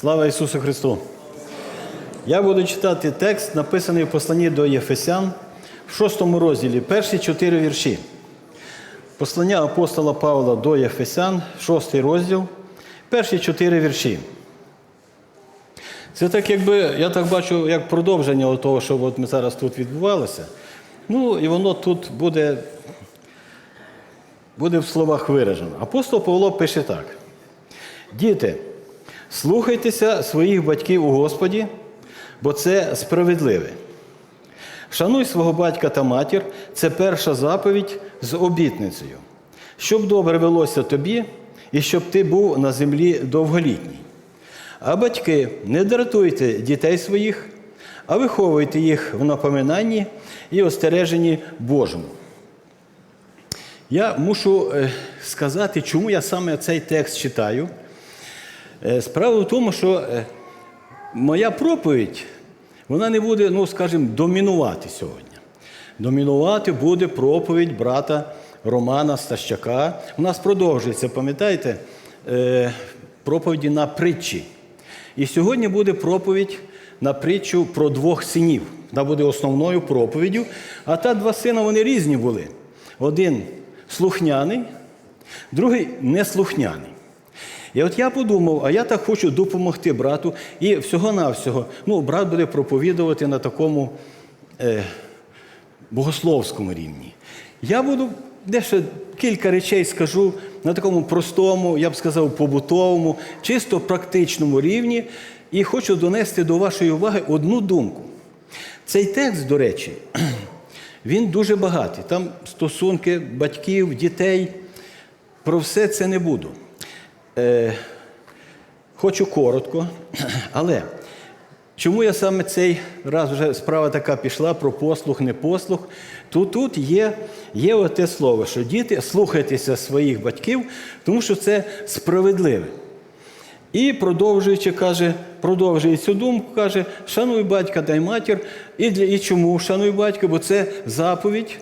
Слава Ісусу Христу! Я буду читати текст, написаний в посланні до Єфесян в шостому розділі, перші чотири вірші. Послання апостола Павла до Єфесян, шостий розділ, перші чотири вірші. Це так, якби, я так бачу, як продовження того, що от ми зараз тут відбувалося. Ну, і воно тут буде, буде в словах виражено. Апостол Павло пише так: Діти, слухайтеся своїх батьків у Господі, бо це справедливе. Шануй свого батька та матір це перша заповідь з обітницею, щоб добре велося тобі і щоб ти був на землі довголітній. А батьки, не дратуйте дітей своїх, а виховуйте їх в напоминанні і остереженні Божому. Я мушу е, сказати, чому я саме цей текст читаю. Е, Справа в тому, що е, моя проповідь вона не буде, ну, скажімо, домінувати сьогодні. Домінувати буде проповідь брата Романа Стащака. У нас продовжується, пам'ятаєте, е, проповіді на притчі. І сьогодні буде проповідь на притчу про двох синів. Вона буде основною проповіддю. А та два сина вони різні були. Один слухняний, другий неслухняний. І от я подумав, а я так хочу допомогти брату. І всього-навсього, ну, брат буде проповідувати на такому е, богословському рівні. Я буду дещо кілька речей скажу на такому простому, я б сказав, побутовому, чисто практичному рівні. І хочу донести до вашої уваги одну думку. Цей текст, до речі, він дуже багатий. Там стосунки батьків, дітей. Про все це не буду. Е, хочу коротко, але чому я саме цей раз вже справа така пішла про послух, не послух, то тут є, є оте слово, що діти слухайтеся своїх батьків, тому що це справедливе. І продовжуючи, каже, продовжує цю думку, каже, шануй батька та й матір. І, для, і чому шануй батька? Бо це заповідь,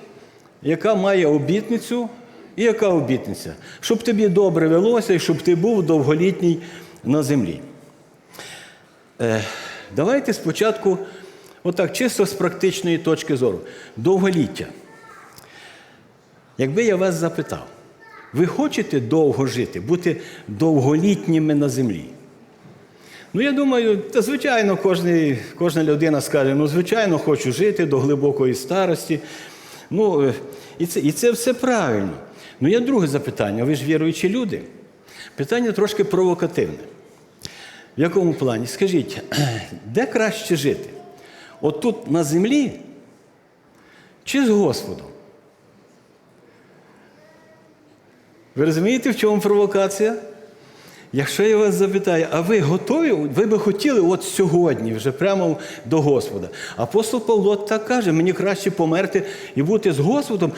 яка має обітницю. І яка обітниця? Щоб тобі добре велося і щоб ти був довголітній на землі. Е, давайте спочатку, отак, чисто з практичної точки зору. Довголіття. Якби я вас запитав, ви хочете довго жити, бути довголітніми на землі? Ну, я думаю, та звичайно, кожний, кожна людина скаже, ну, звичайно, хочу жити до глибокої старості. Ну, е, і це, і це все правильно. Ну, є друге запитання. Ви ж віруючі люди. Питання трошки провокативне. В якому плані? Скажіть, де краще жити? От тут на землі чи з Господом? Ви розумієте, в чому провокація? Якщо я вас запитаю, а ви готові? Ви би хотіли от сьогодні, вже прямо до Господа. Апостол Павло так каже, мені краще померти і бути з Господом,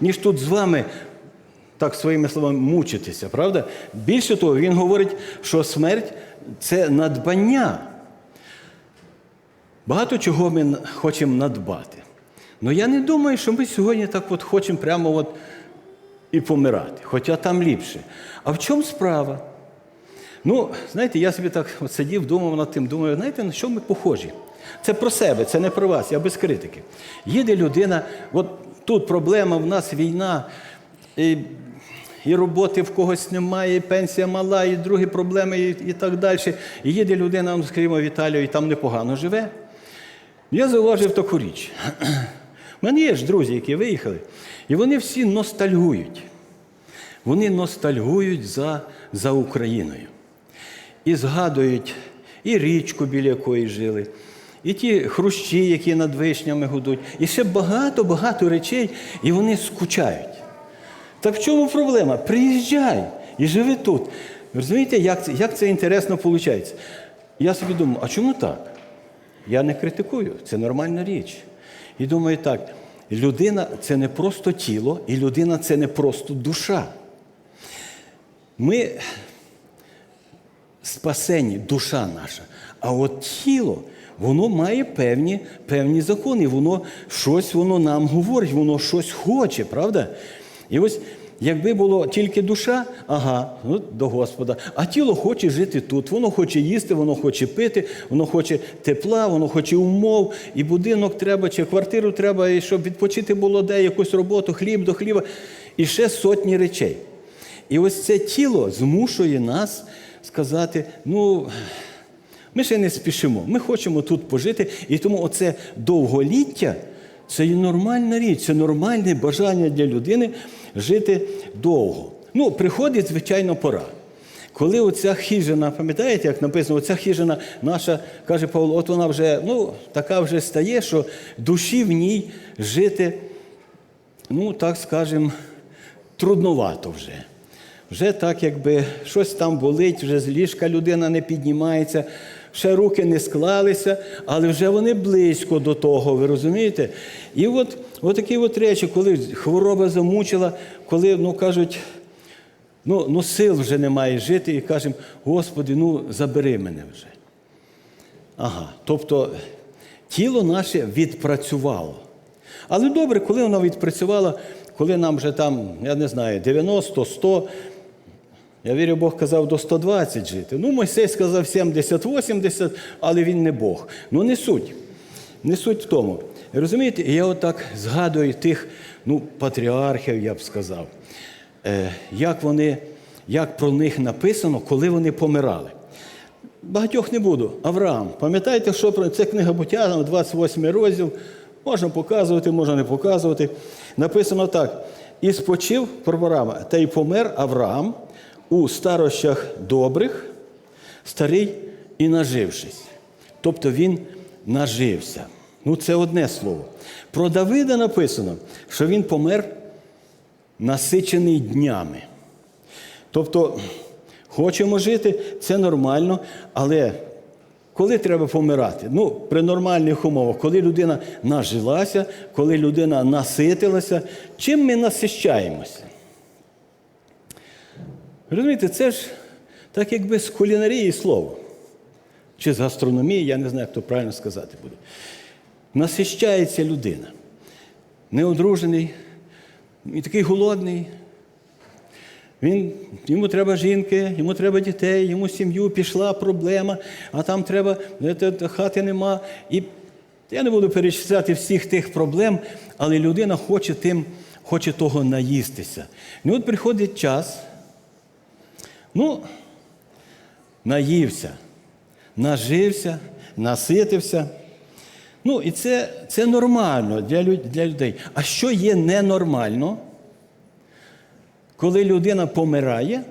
ніж тут, з вами, так своїми словами, мучитися, правда? Більше того, він говорить, що смерть це надбання. Багато чого ми хочемо надбати. Ну я не думаю, що ми сьогодні так от хочемо прямо от і помирати, хоча там ліпше. А в чому справа? Ну, знаєте, я собі так от сидів, думав над тим, думаю, знаєте, на що ми похожі? Це про себе, це не про вас, я без критики. Їде людина, от тут проблема, в нас війна, і, і роботи в когось немає, і пенсія мала, і другі проблеми, і, і так далі. І їде людина, ну, скажімо, в Італію, і там непогано живе. Я зауважив таку річ. У мене є ж друзі, які виїхали, і вони всі ностальгують. Вони ностальгують за, за Україною. І згадують і річку, біля якої жили, і ті хрущі, які над вишнями гудуть, і ще багато-багато речей, і вони скучають. Так в чому проблема? Приїжджай і живи тут. Розумієте, як це, як це інтересно виходить? Я собі думаю, а чому так? Я не критикую, це нормальна річ. І думаю так, людина це не просто тіло, і людина це не просто душа. Ми спасені, душа наша. А от тіло, воно має певні, певні закони, воно щось воно нам говорить, воно щось хоче, правда? І ось якби було тільки душа, ага, ну, до Господа. А тіло хоче жити тут. Воно хоче їсти, воно хоче пити, воно хоче тепла, воно хоче умов, і будинок треба, чи квартиру треба, і щоб відпочити було де, якусь роботу, хліб до хліба, і ще сотні речей. І ось це тіло змушує нас сказати: ну, ми ще не спішимо, ми хочемо тут пожити, і тому оце довголіття це є нормальна річ, це нормальне бажання для людини жити довго. Ну, приходить, звичайно, пора. Коли оця хижина, пам'ятаєте, як написано, оця хижина наша, каже Павло, от вона вже ну, така вже стає, що душі в ній жити, ну, так скажемо, трудновато вже. Вже так, якби щось там болить, вже з ліжка людина не піднімається, ще руки не склалися, але вже вони близько до того, ви розумієте? І от, от такі от речі, коли хвороба замучила, коли, ну кажуть, ну, ну сил вже немає жити, і кажемо, Господи, ну забери мене вже. Ага, тобто тіло наше відпрацювало. Але добре, коли воно відпрацювало, коли нам вже там, я не знаю, 90, 100, я вірю, Бог казав до 120 жити. Ну, Мойсей сказав 70-80, але він не Бог. Ну, не суть. Не суть в тому. Розумієте, я отак згадую тих ну, патріархів, я б сказав, е, як вони, як про них написано, коли вони помирали. Багатьох не буду. Авраам. Пам'ятаєте, що про це книга буття, 28 розділ. Можна показувати, можна не показувати. Написано так: і спочив про Авраама, та й помер Авраам у старощах добрих, старий і нажившись. Тобто він нажився. Ну, це одне слово. Про Давида написано, що він помер насичений днями. Тобто, хочемо жити, це нормально, але коли треба помирати? Ну, при нормальних умовах, коли людина нажилася, коли людина наситилася, чим ми насищаємося? Розумієте, це ж так якби з кулінарії слово. Чи з гастрономії, я не знаю, як то правильно сказати буде. Насищається людина. Неодружений, і такий голодний. Він, Йому треба жінки, йому треба дітей, йому сім'ю, пішла проблема, а там треба, е, хати нема. І я не буду перечисляти всіх тих проблем, але людина хоче тим, хоче того наїстися. Ну от приходить час, ну, наївся, нажився, наситився. Ну, і це, це нормально для, для людей. А що є ненормально? коли людина помирає,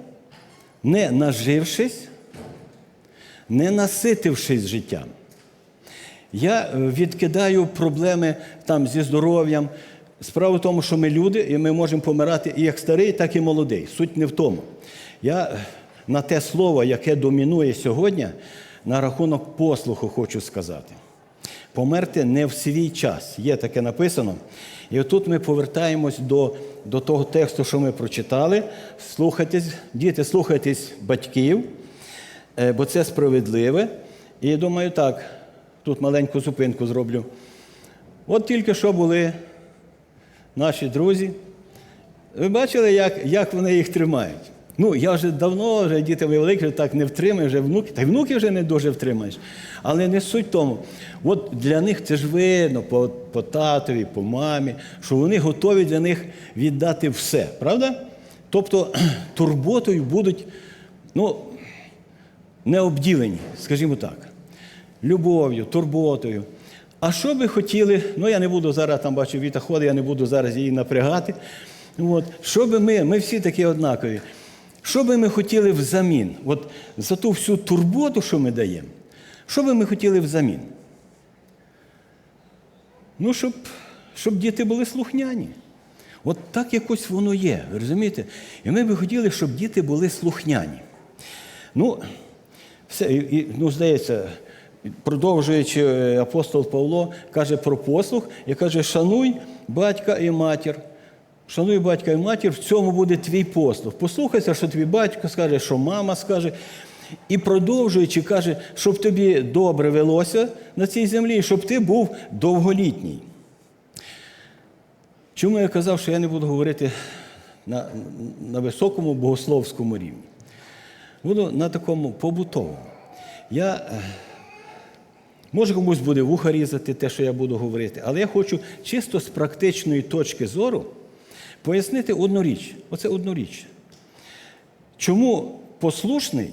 не нажившись, не наситившись життям. Я е, відкидаю проблеми там зі здоров'ям. Справа в тому, що ми люди, і ми можемо помирати і як старий, так і молодий. Суть не в тому. Я е, на те слово, яке домінує сьогодні, на рахунок послуху хочу сказати. Померти не в свій час. Є таке написано. І отут ми повертаємось до, до того тексту, що ми прочитали. Слухайтесь, діти, слухайтесь батьків, е, бо це справедливе. І думаю, так, тут маленьку зупинку зроблю. От тільки що були наші друзі. Ви бачили, як, як вони їх тримають? Ну, я вже давно, вже діти великі, так не втримаю, вже внуки, та й внуки вже не дуже втримаєш. Але не суть тому. От для них це ж видно по, по татові, по мамі, що вони готові для них віддати все, правда? Тобто турботою будуть ну, не скажімо так, любов'ю, турботою. А що би хотіли, ну я не буду зараз там бачу Віта ходить, я не буду зараз її напрягати. От, що би ми, ми всі такі однакові. Що би ми хотіли взамін? От за ту всю турботу, що ми даємо, що би ми хотіли взамін? Ну, щоб, щоб діти були слухняні. От так якось воно є, ви розумієте? І ми би хотіли, щоб діти були слухняні. Ну, все, і, ну, здається, продовжуючи е, апостол Павло, каже про послух і каже: шануй батька і матір. Шануй батька і матір, в цьому буде твій послух. Послухайся, що твій батько скаже, що мама скаже. І продовжуючи, каже, щоб тобі добре велося на цій землі, щоб ти був довголітній. Чому я казав, що я не буду говорити на, на високому богословському рівні. Буду на такому побутовому. Я, е, може, комусь буде вуха різати те, що я буду говорити, але я хочу чисто з практичної точки зору пояснити одну річ. Оце одну річ. Чому послушний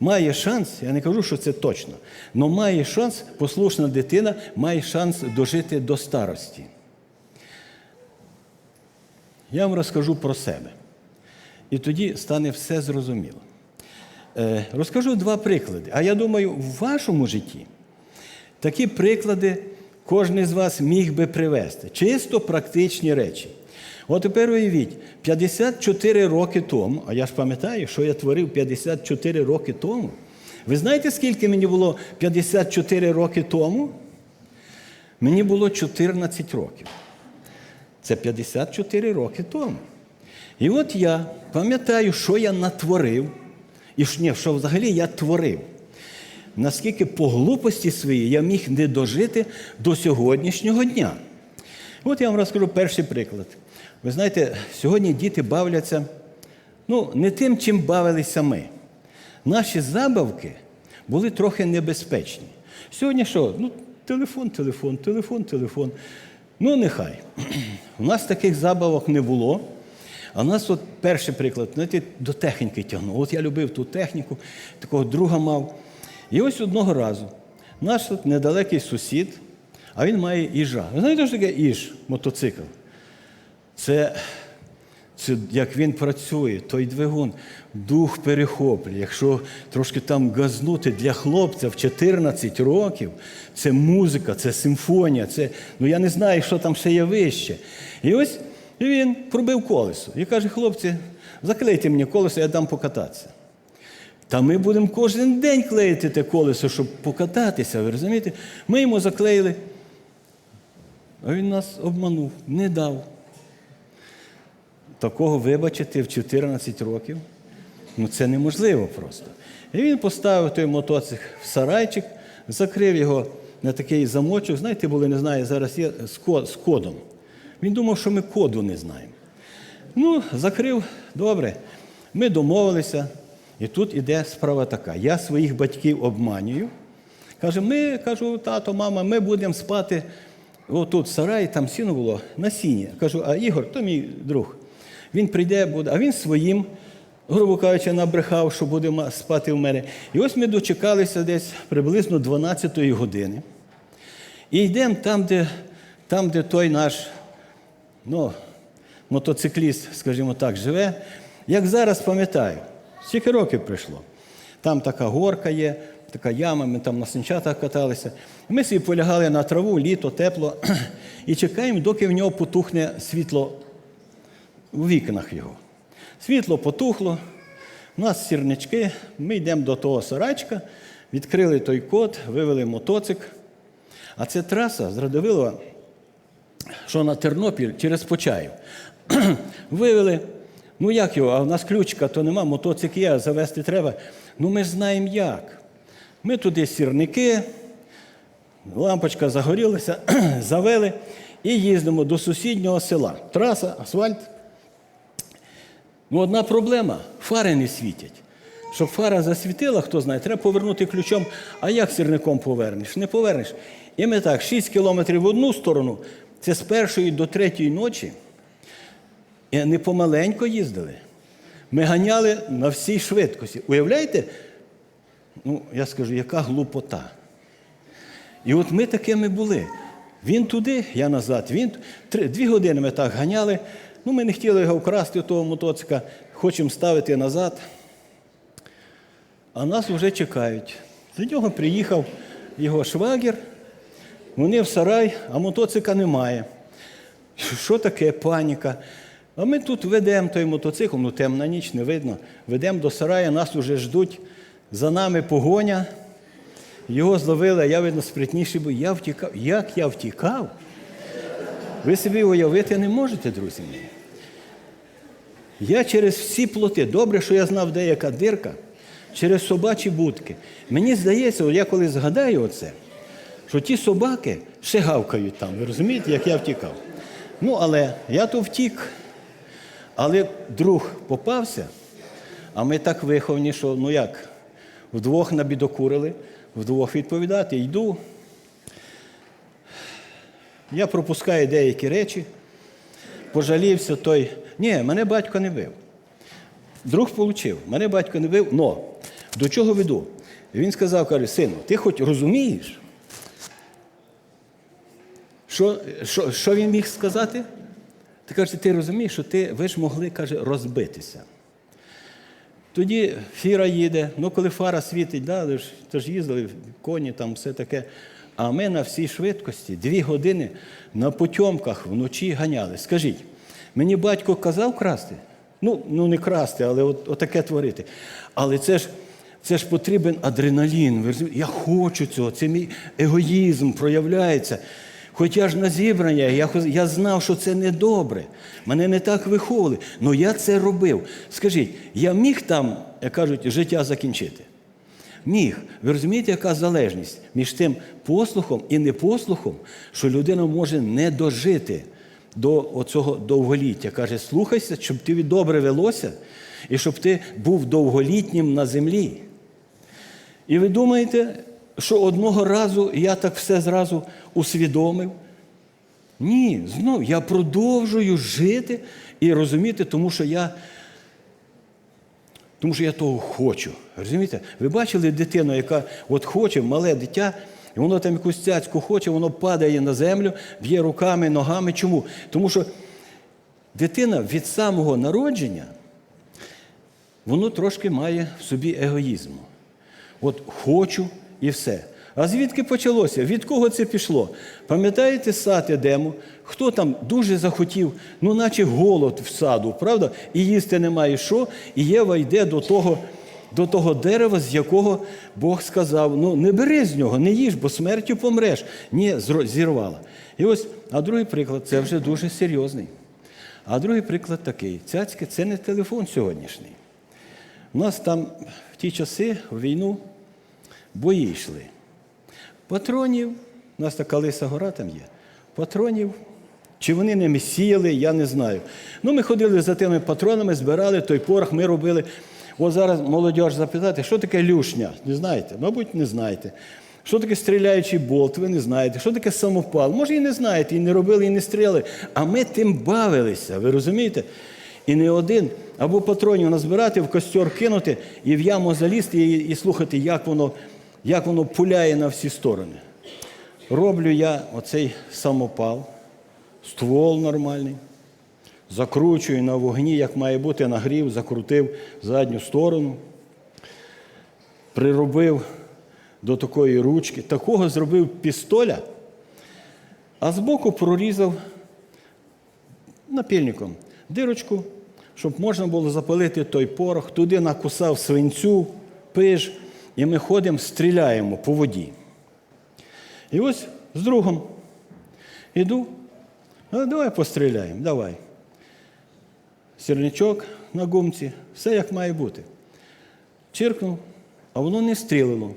має шанс, я не кажу, що це точно, але має шанс, послушна дитина має шанс дожити до старості. Я вам розкажу про себе. І тоді стане все зрозуміло. Е, розкажу два приклади. А я думаю, в вашому житті такі приклади кожен з вас міг би привести. Чисто практичні речі. От тепер уявіть, 54 роки тому, а я ж пам'ятаю, що я творив 54 роки тому. Ви знаєте, скільки мені було 54 роки тому? Мені було 14 років. Це 54 роки тому. І от я пам'ятаю, що я натворив, і ні, що взагалі я творив. Наскільки по глупості своїй я міг не дожити до сьогоднішнього дня. От я вам розкажу перший приклад. Ви знаєте, сьогодні діти бавляться ну, не тим, чим бавилися ми. Наші забавки були трохи небезпечні. Сьогодні що? Ну, телефон, телефон, телефон, телефон. Ну, нехай. У нас таких забавок не було. А у нас от перший приклад, знаєте, до техніки тягнув. От я любив ту техніку, такого друга мав. І ось одного разу наш тут недалекий сусід, а він має іжа. Ви знаєте, що таке іж, мотоцикл? Це, це як він працює, той двигун, дух перехоплює. Якщо трошки там газнути для хлопця в 14 років, це музика, це симфонія, це, ну я не знаю, що там ще є вище. І ось він пробив колесо і каже, хлопці, заклейте мені колесо, я дам покататися. Та ми будемо кожен день клеїти те колесо, щоб покататися, ви розумієте? Ми йому заклеїли. А він нас обманув, не дав. Такого вибачити в 14 років. Ну це неможливо просто. І він поставив той мотоцикл в сарайчик, закрив його на такий замочок. Знаєте, були, не знаю, зараз є з кодом. Він думав, що ми коду не знаємо. Ну, закрив, добре. Ми домовилися. І тут іде справа така. Я своїх батьків обманюю. Каже, ми, кажу, тато, мама, ми будемо спати. Отут в сараї, там сіно було на сіні. Кажу, а Ігор, то мій друг. Він прийде, буде, а він своїм, грубо кажучи, набрехав, що буде спати в мене. І ось ми дочекалися десь приблизно 12-ї години. І йдемо там, де, там, де той наш ну, мотоцикліст, скажімо так, живе. Як зараз пам'ятаю, скільки років пройшло. Там така горка є, така яма, ми там на санчатах каталися. Ми собі полягали на траву, літо, тепло, і чекаємо, доки в нього потухне світло в вікнах його. Світло потухло, у нас сірнички, ми йдемо до того сарачка, відкрили той код, вивели мотоцик. А це траса з Радовилова що на Тернопіль через Почаїв. Вивели. Ну як його, а в нас ключка, то нема, мотоцикл є, завести треба. Ну ми знаємо як. Ми туди сірники, лампочка загорілася, завели і їздимо до сусіднього села. Траса, асфальт. Ну, одна проблема фари не світять. Щоб фара засвітила, хто знає, треба повернути ключом. А як сірником повернеш? Не повернеш. І ми так, 6 кілометрів в одну сторону, це з першої до третьої ночі. Не помаленько їздили. Ми ганяли на всій швидкості. Уявляєте? Ну, я скажу, яка глупота. І от ми такими були. Він туди, я назад. Він три, дві години ми так ганяли. Ну, ми не хотіли його вкрасти, того мотоцика, хочемо ставити назад. А нас вже чекають. До нього приїхав його швагір, вони в сарай, а мотоцика немає. Що таке паніка? А ми тут ведемо той мотоцикл, ну темна ніч, не видно. Ведемо до сарая, нас вже ждуть, за нами погоня. Його зловили, а я, видно, спритніший, бо я втікав. Як я втікав? Ви собі уявити не можете, друзі мої. Я через всі плоти, добре, що я знав, де яка дирка, через собачі будки. Мені здається, я коли згадаю оце, що ті собаки ще гавкають там. Ви розумієте, як я втікав? Ну, але я то втік. Але друг попався, а ми так виховані, що ну як, вдвох набідокурили, вдвох відповідати. Йду. Я пропускаю деякі речі, пожалівся той. Ні, мене батько не бив. Друг получив, мене батько не бив, но до чого веду? Він сказав, каже, сину, ти хоч розумієш? Що, що, що він міг сказати? Ти каже, ти розумієш, що ти, ви ж могли каже, розбитися. Тоді фіра їде, ну коли фара світить, да, то ж їздили, коні, там все таке. А ми на всій швидкості дві години на потьомках вночі ганяли. Скажіть, мені батько казав красти? Ну, ну не красти, але от, отаке творити. Але це ж, це ж потрібен адреналін. Я хочу цього, це мій егоїзм проявляється. Хоч я ж на зібрання, я, я знав, що це недобре. Мене не так виховували. але я це робив. Скажіть, я міг там, як кажуть, життя закінчити? Міг. Ви розумієте, яка залежність між тим послухом і непослухом, що людина може не дожити до оцього довголіття. Каже, слухайся, щоб тобі добре велося, і щоб ти був довголітнім на землі. І ви думаєте, що одного разу я так все зразу усвідомив? Ні, знов я продовжую жити і розуміти, тому що я тому що я того хочу. Розумієте? Ви бачили дитину, яка от хоче, мале дитя, і воно там якусь цяцьку хоче, воно падає на землю, б'є руками, ногами. Чому? Тому що дитина від самого народження, воно трошки має в собі егоїзму. От хочу і все. А звідки почалося? Від кого це пішло? Пам'ятаєте сад Едему? Хто там дуже захотів, ну наче голод в саду, правда? І їсти немає що, і Єва йде до того, до того дерева, з якого Бог сказав: ну не бери з нього, не їж, бо смертю помреш. Ні, зірвала. І ось, а другий приклад це вже дуже серйозний. А другий приклад такий: цяцьки це не телефон сьогоднішній. У нас там в ті часи, в війну, бої йшли. Патронів, у нас така лиса гора там є. Патронів. Чи вони ними сіяли, я не знаю. Ну, ми ходили за тими патронами, збирали той порох, ми робили. От зараз молодь запитати, що таке люшня? Не знаєте? Мабуть, не знаєте. Що таке стріляючий болт, ви не знаєте. Що таке самопал? Може, і не знаєте, і не робили, і не стріляли. А ми тим бавилися, ви розумієте? І не один, або патронів назбирати, в костер кинути і в яму залізти і, і слухати, як воно, як воно пуляє на всі сторони. Роблю я оцей самопал, ствол нормальний, закручую на вогні, як має бути, нагрів, закрутив задню сторону, приробив до такої ручки, такого зробив пістоля, а збоку прорізав напільником дирочку, щоб можна було запалити той порох, туди накусав свинцю, пиж, і ми ходимо, стріляємо по воді. І ось з другом іду, а давай постріляємо, давай. Сірничок на гумці, все як має бути. Чиркнув, а воно не стрілило.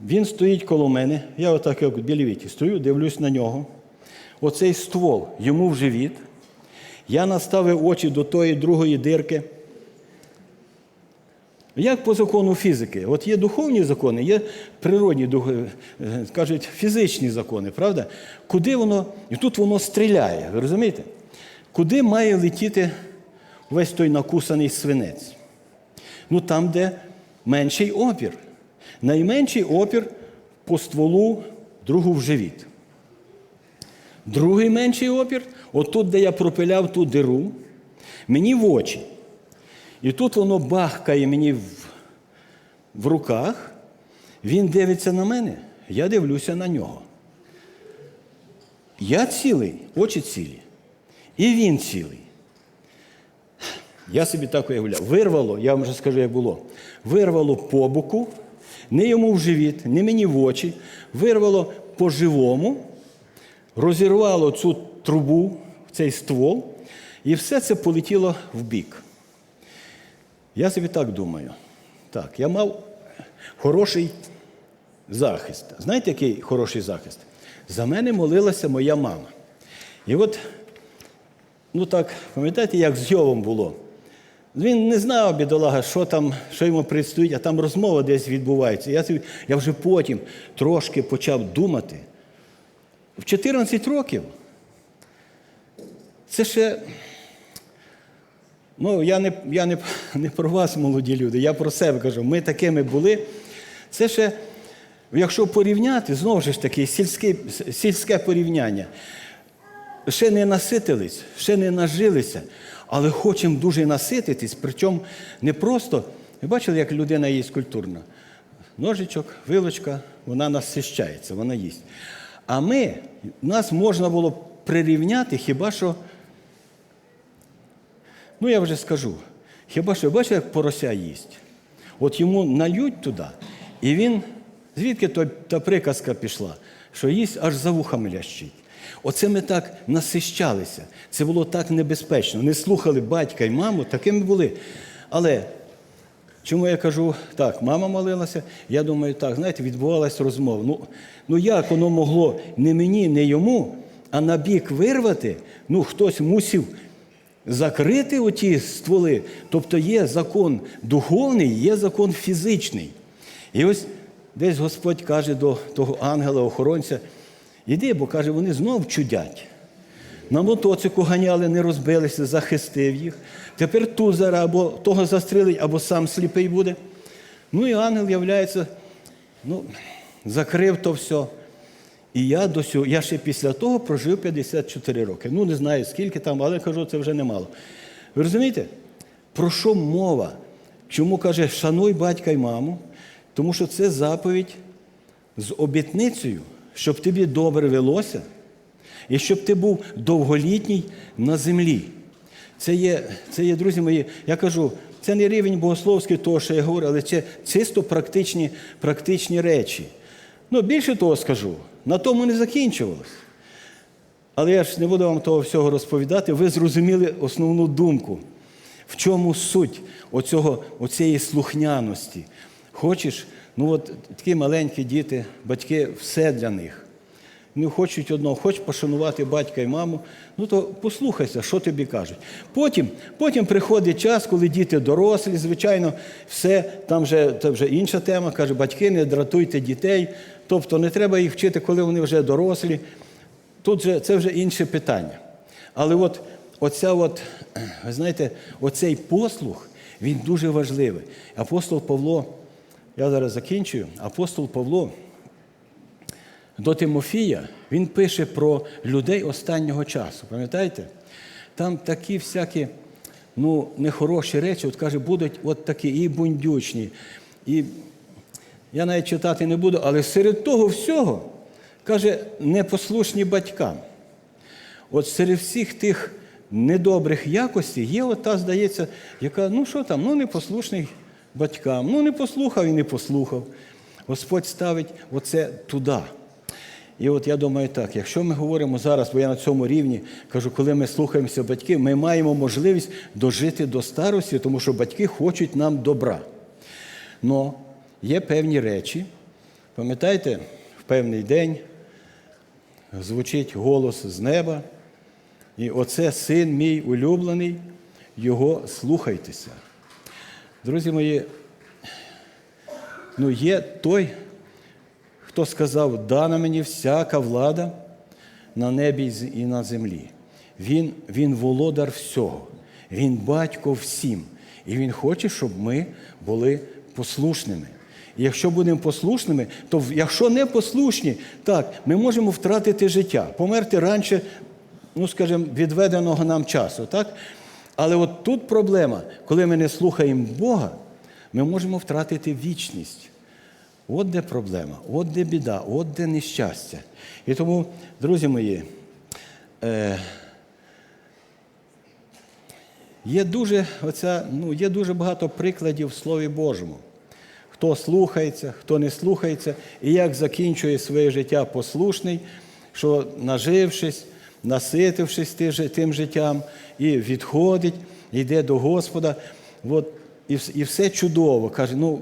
Він стоїть коло мене, я отак, як біля Віті, стою, дивлюсь на нього. Оцей ствол йому в живіт. Я наставив очі до тої другої дирки. Як по закону фізики? От є духовні закони, є природні, е, кажуть, фізичні закони, правда? Куди воно, і тут воно стріляє, ви розумієте? Куди має летіти весь той накусаний свинець? Ну там, де менший опір. Найменший опір по стволу, другу в живіт. Другий менший опір, отут, де я пропиляв ту диру, мені в очі. І тут воно бахкає мені в, в руках, він дивиться на мене, я дивлюся на нього. Я цілий, очі цілі. І він цілий. Я собі так уявляв. Вирвало, я вам вже скажу, як було. Вирвало по боку, не йому в живіт, не мені в очі, вирвало по-живому, розірвало цю трубу, цей ствол, і все це полетіло в бік. Я собі так думаю. Так, я мав хороший захист. Знаєте, який хороший захист? За мене молилася моя мама. І от ну так, пам'ятаєте, як з Йовом було? Він не знав, бідолага, що там, що йому предстоїть, а там розмова десь відбувається. Я, собі- я вже потім трошки почав думати. В 14 років це ще. Ну, я не, я не, не про вас, молоді люди, я про себе кажу. Ми такими були. Це ще, якщо порівняти, знову ж таки, сільське, сільське порівняння. Ще не наситились, ще не нажилися, але хочемо дуже насититись, причому не просто. Ви бачили, як людина їсть культурно? Ножичок, вилочка, вона насищається, вона їсть. А ми, нас можна було прирівняти хіба що Ну, я вже скажу. Хіба що бачите, як порося їсть? От йому нальють туди, і він, звідки та приказка пішла, що їсть аж за вухами лящить. Оце ми так насищалися. Це було так небезпечно. Не слухали батька і маму, такими були. Але чому я кажу так, мама молилася, я думаю, так, знаєте, відбувалася розмова. Ну, ну як воно могло не мені, не йому, а на бік вирвати? Ну, хтось мусив закрити оті стволи. Тобто є закон духовний, є закон фізичний. І ось десь Господь каже до того ангела-охоронця, іди, бо каже, вони знов чудять. На мотоцику ганяли, не розбилися, захистив їх. Тепер ту зараз або того застрелить, або сам сліпий буде. Ну і ангел являється, ну, закрив то все. І я до сього, я ще після того прожив 54 роки. Ну, не знаю скільки там, але кажу, це вже немало. Ви розумієте, про що мова? Чому каже, шануй батька й маму? Тому що це заповідь з обітницею, щоб тобі добре велося, і щоб ти був довголітній на землі. Це є, це є, друзі мої, я кажу, це не рівень богословський, того, що я говорю, але це чисто практичні, практичні речі. Ну, більше того скажу, на тому не закінчувалось. Але я ж не буду вам того всього розповідати. Ви зрозуміли основну думку. В чому суть оцього, оцієї слухняності? Хочеш, ну от такі маленькі діти, батьки, все для них. Не хочуть одного, хочеш пошанувати батька і маму, ну то послухайся, що тобі кажуть. Потім, потім приходить час, коли діти дорослі, звичайно, все, там вже, це вже інша тема, каже, батьки, не дратуйте дітей, тобто не треба їх вчити, коли вони вже дорослі. Тут же, це вже інше питання. Але от оця от, ви знаєте, оцей послух, він дуже важливий. Апостол Павло, я зараз закінчую, апостол Павло до Тимофія він пише про людей останнього часу. Пам'ятаєте? Там такі всякі ну, нехороші речі, от каже, будуть от такі і бундючні. І я навіть читати не буду, але серед того всього, каже, непослушні батькам. От серед всіх тих недобрих якостей є ота, здається, яка, ну що там, ну непослушний батькам, ну не послухав і не послухав. Господь ставить оце туди. І от я думаю так, якщо ми говоримо зараз, бо я на цьому рівні кажу, коли ми слухаємося батьків, ми маємо можливість дожити до старості, тому що батьки хочуть нам добра. Но є певні речі, пам'ятаєте, в певний день звучить голос з неба, і оце син мій улюблений, його слухайтеся. Друзі мої, ну є той, хто сказав, дана мені всяка влада на небі і на землі. Він, він володар всього, він батько всім. І він хоче, щоб ми були послушними. І якщо будемо послушними, то якщо не послушні, так, ми можемо втратити життя, померти раніше, ну, скажімо, відведеного нам часу. Так? Але от тут проблема, коли ми не слухаємо Бога, ми можемо втратити вічність. От де проблема, от де біда, от де нещастя. І тому, друзі мої, е, є, дуже, оця, ну, є дуже багато прикладів в Слові Божому. Хто слухається, хто не слухається, і як закінчує своє життя послушний, що нажившись, наситившись ти- тим життям, і відходить, йде до Господа. От, і, і все чудово. Каже, ну,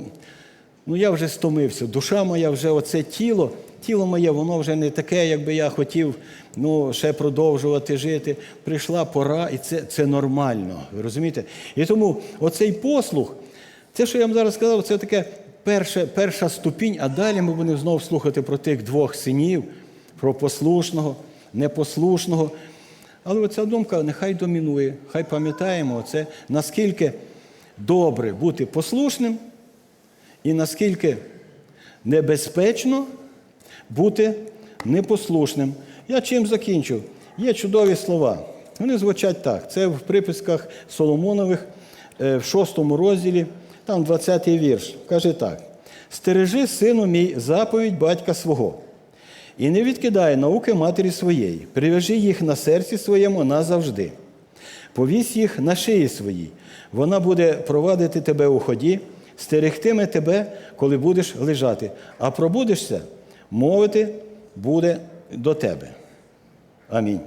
ну я вже стомився, душа моя вже оце тіло, тіло моє, воно вже не таке, як би я хотів ну, ще продовжувати жити. Прийшла пора, і це, це нормально. Ви розумієте? І тому оцей послух, це, що я вам зараз сказав, це таке перша, перша ступінь, а далі ми будемо знову слухати про тих двох синів, про послушного, непослушного. Але оця думка нехай домінує, хай пам'ятаємо це, наскільки добре бути послушним і наскільки небезпечно бути непослушним. Я чим закінчу? Є чудові слова. Вони звучать так. Це в приписках Соломонових е, в шостому розділі, там 20-й вірш. Каже так: Стережи, сину мій, заповідь батька свого. І не відкидай науки матері своєї, прив'яжи їх на серці своєму назавжди. Повісь їх на шиї своїй. Вона буде провадити тебе у ході, стерегтиме тебе, коли будеш лежати, а пробудешся, мовити буде до тебе. Амінь.